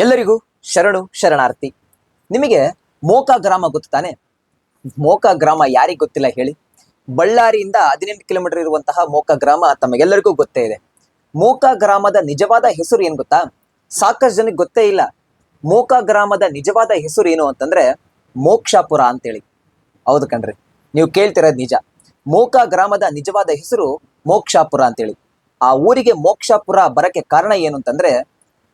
ಎಲ್ಲರಿಗೂ ಶರಣು, ಶರಣಾರ್ಥಿ. ನಿಮಗೆ ಮೋಕ ಗ್ರಾಮ ಗೊತ್ತು ತಾನೆ? ಮೋಕ ಗ್ರಾಮ ಯಾರಿಗೆ ಗೊತ್ತಿಲ್ಲ ಹೇಳಿ. ಬಳ್ಳಾರಿಯಿಂದ ಹದಿನೆಂಟು ಕಿಲೋಮೀಟರ್ ಇರುವಂತಹ ಮೋಕ ಗ್ರಾಮ ತಮಗೆಲ್ಲರಿಗೂ ಗೊತ್ತೇ ಇದೆ. ಮೋಕ ಗ್ರಾಮದ ನಿಜವಾದ ಹೆಸರು ಏನು ಗೊತ್ತಾ? ಸಾಕಷ್ಟು ಜನಕ್ಕೆ ಗೊತ್ತೇ ಇಲ್ಲ. ಮೋಕ ಗ್ರಾಮದ ನಿಜವಾದ ಹೆಸರು ಏನು ಅಂತಂದ್ರೆ ಮೋಕ್ಷಾಪುರ ಅಂತೇಳಿ. ಹೌದು ಕಣ್ರಿ, ನೀವು ಕೇಳ್ತಿರೋದು ನಿಜ. ಮೋಕ ಗ್ರಾಮದ ನಿಜವಾದ ಹೆಸರು ಮೋಕ್ಷಾಪುರ ಅಂತೇಳಿ. ಆ ಊರಿಗೆ ಮೋಕ್ಷಾಪುರ ಬರಕ್ಕೆ ಕಾರಣ ಏನು ಅಂತಂದ್ರೆ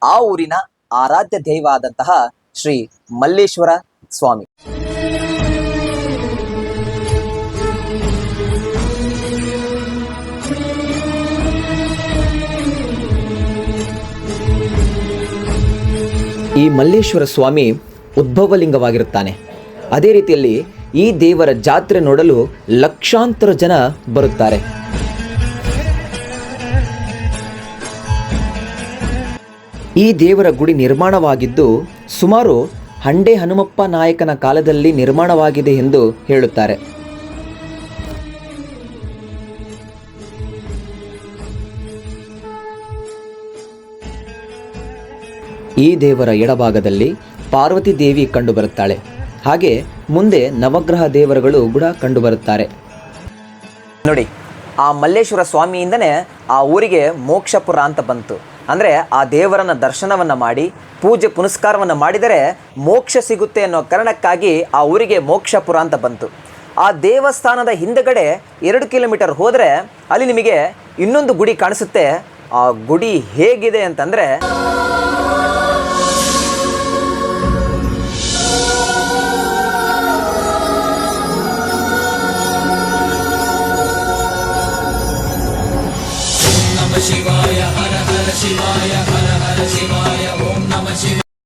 ಆ ಊರಿನ ಆರಾಧ್ಯ ದೈವ ಆದಂತಹ ಶ್ರೀ ಮಲ್ಲೇಶ್ವರ ಸ್ವಾಮಿ. ಈ ಮಲ್ಲೇಶ್ವರ ಸ್ವಾಮಿ ಉದ್ಭವಲಿಂಗವಾಗಿರುತ್ತಾನೆ. ಅದೇ ರೀತಿಯಲ್ಲಿ ಈ ದೇವರ ಜಾತ್ರೆ ನೋಡಲು ಲಕ್ಷಾಂತರ ಜನ ಬರುತ್ತಾರೆ. ಈ ದೇವರ ಗುಡಿ ನಿರ್ಮಾಣವಾಗಿದ್ದು ಸುಮಾರು ಹಂಡೆ ಹನುಮಪ್ಪ ನಾಯಕನ ಕಾಲದಲ್ಲಿ ನಿರ್ಮಾಣವಾಗಿದೆ ಎಂದು ಹೇಳುತ್ತಾರೆ. ಈ ದೇವರ ಎಡಭಾಗದಲ್ಲಿ ಪಾರ್ವತಿ ದೇವಿ ಕಂಡುಬರುತ್ತಾಳೆ. ಹಾಗೆ ಮುಂದೆ ನವಗ್ರಹ ದೇವರುಗಳು ಕೂಡ ಕಂಡುಬರುತ್ತಾರೆ. ನೋಡಿ ಆ ಮಲ್ಲೇಶ್ವರ ಸ್ವಾಮಿಯಿಂದನೇ ಆ ಊರಿಗೆ ಮೋಕ್ಷಪುರ ಅಂತ ಬಂತು. ಅಂದರೆ ಆ ದೇವರನ್ನ ದರ್ಶನವನ್ನು ಮಾಡಿ, ಪೂಜೆ ಪುನಸ್ಕಾರವನ್ನು ಮಾಡಿದರೆ ಮೋಕ್ಷ ಸಿಗುತ್ತೆ ಅನ್ನೋ ಕಾರಣಕ್ಕಾಗಿ ಆ ಊರಿಗೆ ಮೋಕ್ಷಪುರ ಅಂತ ಬಂತು. ಆ ದೇವಸ್ಥಾನದ ಹಿಂದಗಡೆ ಎರಡು ಕಿಲೋಮೀಟರ್ ಹೋದರೆ ಅಲ್ಲಿ ನಿಮಗೆ ಇನ್ನೊಂದು ಗುಡಿ ಕಾಣಿಸುತ್ತೆ. ಆ ಗುಡಿ ಹೇಗಿದೆ ಅಂತಂದರೆ சிவாய ஹர ஹர சிவாய ஓம் நம சிவாய.